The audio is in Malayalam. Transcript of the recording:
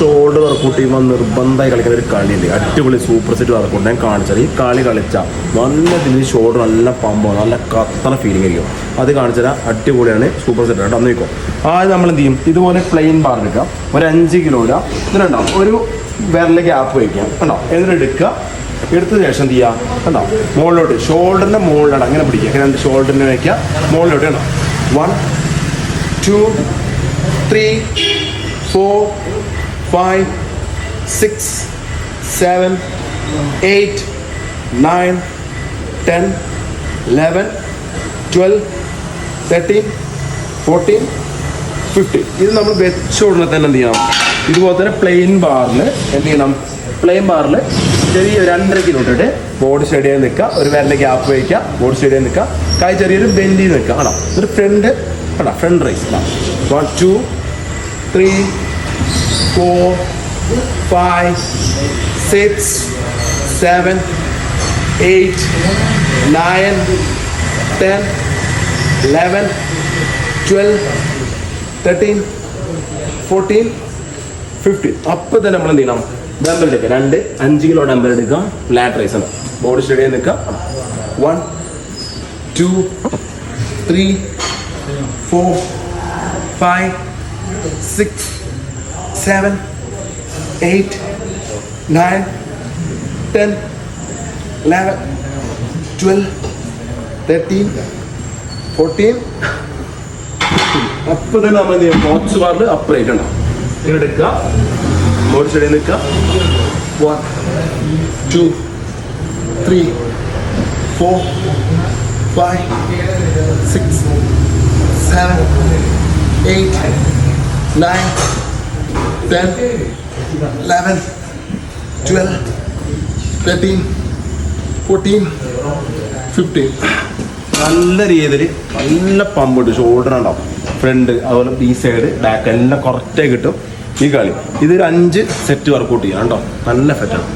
ഷോൾഡർ വർക്കൗട്ട് ചെയ്യുമ്പോൾ നിർബന്ധമായി കളിക്കുന്ന ഒരു കളിയുണ്ട് അടിപൊളി സൂപ്പർ സെറ്റ് വർക്കൗട്ട്. ഞാൻ കാണിച്ചത് ഈ കളി കളിച്ചാൽ നല്ല രീതിയിൽ ഷോൾഡർ നല്ല പമ്പോ നല്ല കത്തണ ഫീലിംഗ് ആയിരിക്കും. അത് കാണിച്ചാൽ അടിപൊളിയാണ് സൂപ്പർ സെറ്റ് കേട്ടോ. അന്ന് വയ്ക്കും ആദ്യം നമ്മൾ എന്ത് ചെയ്യും? ഇതുപോലെ പ്ലെയിൻ ബാർ എടുക്കാം ഒരു അഞ്ച് കിലോയുടെ ഇതിലുണ്ടാവും ഒരു വിരലെ ഗ്യാപ്പ് വയ്ക്കാം കണ്ടോ? എന്നിട്ട് എടുക്കുക. എടുത്ത ശേഷം എന്ത് ചെയ്യുക? കണ്ടോ? മുകളിലോട്ട്. ഷോൾഡറിന്റെ മുകളിലാണ്. അങ്ങനെ പിടിക്കുക. അങ്ങനെ ഷോൾഡറിനെ വയ്ക്കുക മുകളിലോട്ട്. കണ്ടോ? One two three four five six seven eight nine ten eleven twelve thirteen fourteen fifteen ഇത് നമ്മൾ വെച്ച ഉടനെ തന്നെ എന്ത് ചെയ്യണം? ഇതുപോലെ തന്നെ പ്ലെയിൻ ബാറിൽ എന്ത് ചെയ്യണം? പ്ലെയിൻ ബാറിൽ ചെറിയ രണ്ടര കിലോ ഇട്ടിട്ട് ബോഡി സ്റ്റഡിയിൽ നിൽക്കുക. ഒരു വിരലിൽ ഗ്യാപ്പ് വയ്ക്കുക ബോഡി സ്റ്റഡിയിൽ നിൽക്കുക. കൈ ചെറിയൊരു ബെൻഡിൽ നിൽക്കുക. ആണോ ഒരു ഫ്രണ്ട് ആണോ front raise one two three four five, six, seven, eight, nine, ten, eleven, twelve thirteen fourteen fifteen അപ്പോൾ തന്നെ നമ്മൾ എന്ത് ചെയ്യണം? ഡംബൽ എടുക്കുക. രണ്ട് അഞ്ച് കിലോ ഡംബൽ എടുക്കുക. ഫ്ലാറ്റ് റൈസ് ആണ് ബോഡി സ്റ്റഡിയിൽ നിൽക്കുക. One two three four five six seven eight nine ten eleven twelve thirteen fourteen അപ്പൊ തന്നെ നമ്മൾ എന്ത് ചെയ്യും ബോക്സ് ബാറിൽ അപ്പറേറ്റ് ഉണ്ടാവും ഇങ്ങനെ എടുക്കുക. ബോഡി സ്റ്റഡിയിൽ നിൽക്കുക. One two three four five six seven eight nine ten eleven twelve thirteen fourteen fifteen നല്ല രീതിയിൽ നല്ല പമ്പ് പമ്പുണ്ട് ഷോൾഡർ ഉണ്ടാവും ഫ്രണ്ട് അതുപോലെ ഈ സൈഡ് ബാക്ക് എല്ലാം കുറച്ചേ കിട്ടും. ഈ കളി. ഇതൊരു അഞ്ച് സെറ്റ് വർക്കൗട്ട് ചെയ്യാം കേട്ടോ. നല്ല ഫെറ്റാണ്